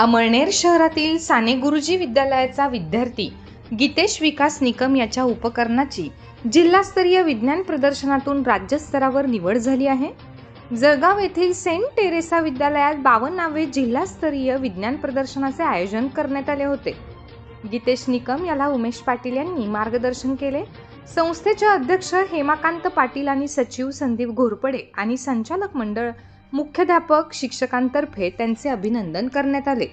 अमळनेर शहरातील साने गुरुजी विद्यालयाचा विद्यार्थी गीतेश विकास निकम याच्या उपकरणाची जिल्हास्तरीय विज्ञान प्रदर्शनातून राज्यस्तरावर निवड झाली आहे. जळगाव येथील सेंट टेरेसा विद्यालयात बावन्नावे जिल्हास्तरीय विज्ञान प्रदर्शनाचे आयोजन करण्यात आले होते. गीतेश निकम याला उमेश पाटील यांनी मार्गदर्शन केले. संस्थेचे अध्यक्ष हेमाकांत पाटील आणि सचिव संदीप घोरपडे आणि संचालक मंडळ मुख्याध्यापक शिक्षकांतर्फे त्यांचे अभिनंदन करण्यात आले.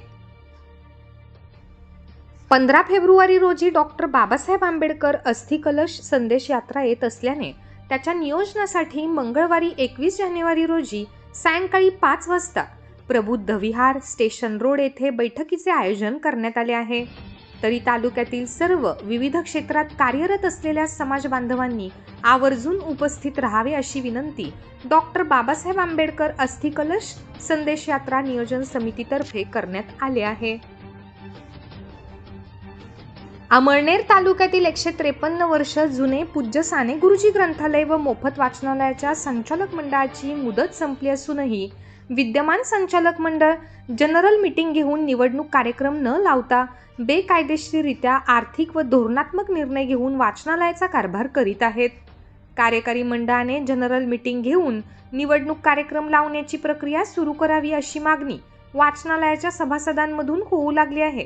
पंधरा फेब्रुवारी रोजी डॉक्टर बाबासाहेब आंबेडकर अस्थिकलश संदेश यात्रा येत असल्याने त्याच्या नियोजनासाठी मंगळवारी एकवीस जानेवारी रोजी सायंकाळी पाच वाजता प्रबुद्ध विहार स्टेशन रोड येथे बैठकीचे आयोजन करण्यात आले आहे. तरी तालुक्यातील सर्व विविध क्षेत्रात कार्यरत असलेल्या समाज बांधवांनी आवर्जून उपस्थित राहावे अशी विनंती डॉक्टर बाबासाहेब आंबेडकर अस्थिकलश संदेश यात्रा नियोजन समितीतर्फे करण्यात आले आहे. अमळनेर तालुक्यातील एकशे त्रेपन्न वर्ष जुने पूज्य साने गुरुजी ग्रंथालय व मोफत वाचनालयाच्या संचालक मंडळाची मुदत संपली असूनही विद्यमान संचालक मंडळ जनरल मीटिंग घेऊन निवडणूक कार्यक्रम न लावता बेकायदेशीररित्या आर्थिक व धोरणात्मक निर्णय घेऊन वाचनालयाचा कारभार करीत आहेत. कार्यकारी मंडळाने जनरल मीटिंग घेऊन निवडणूक कार्यक्रम लावण्याची प्रक्रिया सुरू करावी अशी मागणी वाचनालयाच्या सभासदांमधून होऊ लागली आहे.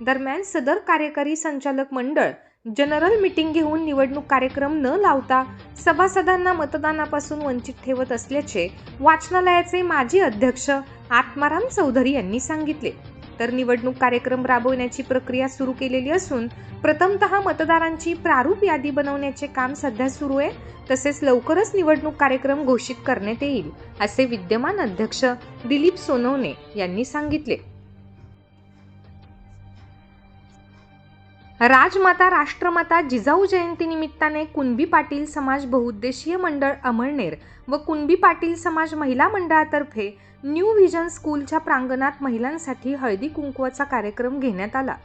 दरम्यान सदर कार्यकारी संचालक मंडळ जनरल मीटिंग घेऊन निवडणूक कार्यक्रम न लावता सभासदांना मतदानापासून वंचित ठेवत असल्याचे वाचनालयाचे माजी अध्यक्ष आत्माराम चौधरी यांनी सांगितले. तर निवडणूक कार्यक्रम राबवण्याची प्रक्रिया सुरू केलेली असून प्रथमतः मतदारांची प्रारूप यादी बनवण्याचे काम सध्या सुरू आहे. तसेच लवकरच निवडणूक कार्यक्रम घोषित करण्यात येईल असे विद्यमान अध्यक्ष दिलीप सोनवणे यांनी सांगितले. राजमाता राष्ट्रमाता जिजाऊ जयंती निमित्ताने कुणबी पाटील समाज बहुउद्देशीय मंडळ अमळनेर व कुणबी पाटील समाज महिला मंडळातर्फे न्यू व्हिजन स्कूलच्या प्रांगणात महिलांसाठी हळदी कुंकवाचा कार्यक्रम घेण्यात आला.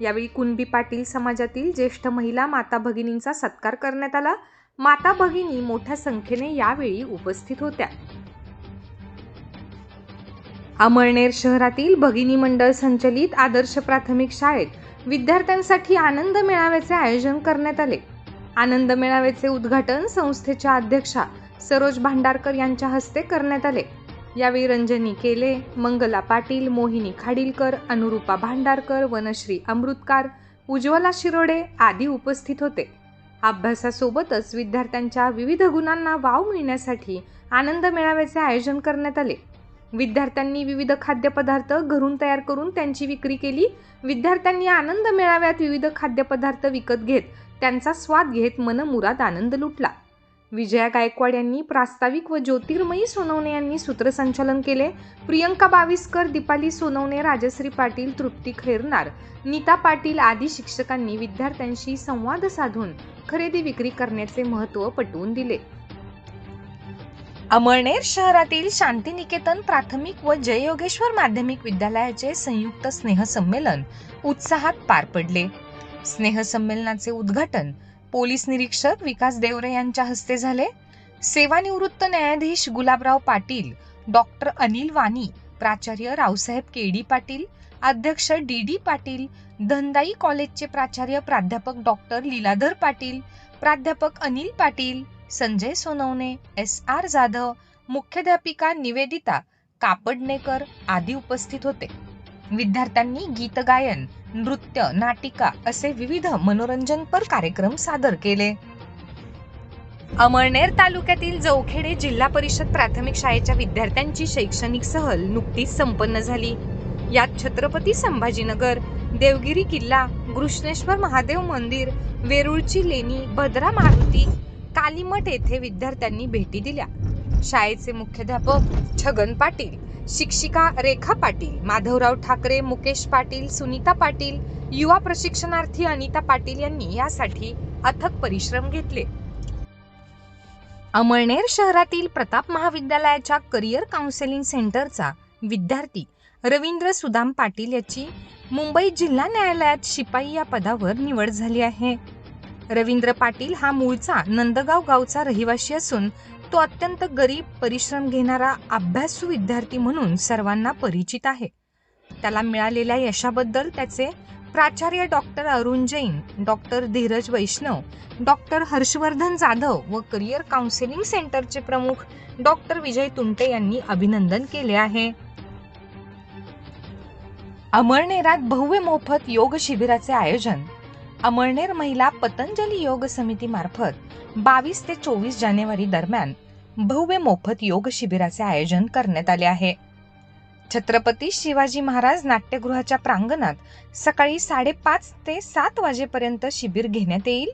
यावेळी कुणबी पाटील समाजातील ज्येष्ठ महिला माता भगिनींचा सत्कार करण्यात आला. माता भगिनी मोठ्या संख्येने यावेळी उपस्थित होत्या. अमळनेर शहरातील भगिनी मंडळ संचलित आदर्श प्राथमिक शाळेत विद्यार्थ्यांसाठी आनंद मेळाव्याचे आयोजन करण्यात आले. आनंद मेळाव्याचे उद्घाटन संस्थेच्या अध्यक्षा सरोज भांडारकर यांच्या हस्ते करण्यात आले. यावेळी रंजनी केले मंगला पाटील मोहिनी खाडीलकर अनुरूपा भांडारकर वनश्री अमृतकार उज्ज्वला शिरोडे आदी उपस्थित होते. अभ्यासासोबतच विद्यार्थ्यांच्या विविध गुणांना वाव मिळण्यासाठी आनंद मेळाव्याचे आयोजन करण्यात आले. विद्यार्थ्यांनी विविध खाद्यपदार्थ घरून तयार करून त्यांची विक्री केली. विद्यार्थ्यांनी आनंद मेळाव्यात विविध खाद्यपदार्थ विकत घेत त्यांचा स्वाद घेत मनमुराद आनंद लुटला. विजया गायकवाड यांनी प्रास्ताविक व ज्योतिर्मयी सोनवणे यांनी सूत्रसंचालन केले. प्रियंका बाविस्कर दीपाली सोनवणे राजश्री पाटील तृप्ती खैरनार नीता पाटील आदी शिक्षकांनी विद्यार्थ्यांशी संवाद साधून खरेदी विक्री करण्याचे महत्त्व पटवून दिले. अमळनेर शहरातील शांतिनिकेतन प्राथमिक व जययोगेश्वर माध्यमिक विद्यालयाचे संयुक्त स्नेहसंमेलन उत्साहात पार पडले. स्नेहसंमेलनाचे उद्घाटन पोलीस निरीक्षक विकास देवरे यांच्या हस्ते झाले. सेवानिवृत्त न्यायाधीश गुलाबराव पाटील डॉक्टर अनिल वाणी प्राचार्य रावसाहेब केडी पाटील अध्यक्ष डी डी पाटील धनदाई कॉलेजचे प्राचार्य प्राध्यापक डॉक्टर लीलाधर पाटील प्राध्यापक अनिल पाटील संजय सोनवणे एस आर जाधव मुख्याध्यापिका निवेदिता कापडणेकर आदी उपस्थित होते. विद्यार्थ्यांनी गीतगायन नृत्य नाटिका असे विविध मनोरंजनपर कार्यक्रम सादर केले. अमळनेर तालुक्यातील जवखेडे जिल्हा परिषद प्राथमिक शाळेच्या विद्यार्थ्यांची शैक्षणिक सहल नुकतीच संपन्न झाली. यात छत्रपती संभाजीनगर देवगिरी किल्ला घृष्णेश्वर महादेव मंदिर वेरूळची लेणी भद्रा मारुती कालीमठ येथे विद्यार्थ्यांनी भेटी दिल्या. शाळेचे मुख्याध्यापक छगन पाटील शिक्षिका रेखा पाटील माधवराव ठाकरे मुकेश पाटील सुनीता पाटील युवा प्रशिक्षणार्थी अनिता पाटील यांनी यासाठी अथक परिश्रम घेतले. अमळनेर शहरातील प्रताप महाविद्यालयाच्या करिअर काउन्सेलिंग सेंटरचा विद्यार्थी रवींद्र सुदाम पाटील याची मुंबई जिल्हा न्यायालयात शिपाई या पदावर निवड झाली आहे. रवींद्र पाटील हा मूळचा नंदगाव गावचा रहिवासी असून तो अत्यंत गरीब परिश्रम घेणारा अभ्यासू विद्यार्थी म्हणून सर्वांना परिचित आहे. त्याला मिळालेल्या यशाबद्दल त्याचे प्राचार्य doctor Arun Jain doctor Dheeraj Vaishnav doctor Harshvardhan Jadhav व करिअर काउन्सिलिंग सेंटरचे प्रमुख डॉक्टर विजय तुंटे यांनी अभिनंदन केले आहे. अमळनेरात भव्य मोफत योग शिबिराचे आयोजन अमळनेर महिला पतंजली योग समिती मार्फत बावीस ते चोवीस जानेवारी दरम्यान भव्य मोफत योग शिबिराचे आयोजन करण्यात आले आहे. छत्रपती शिवाजी महाराज नाट्यगृहाच्या प्रांगणात सकाळी साडेपाच ते सात वाजेपर्यंत शिबिर घेण्यात येईल.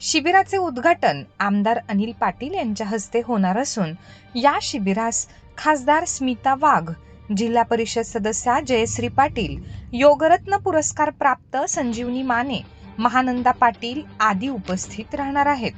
शिबिराचे उद्घाटन आमदार अनिल पाटील यांच्या हस्ते होणार असून या शिबिरास खासदार स्मिता वाघ जिल्हा परिषद सदस्या जयश्री पाटील योगरत्न पुरस्कार प्राप्त संजीवनी माने महानंदा पाटील आदी उपस्थित राहणार आहेत.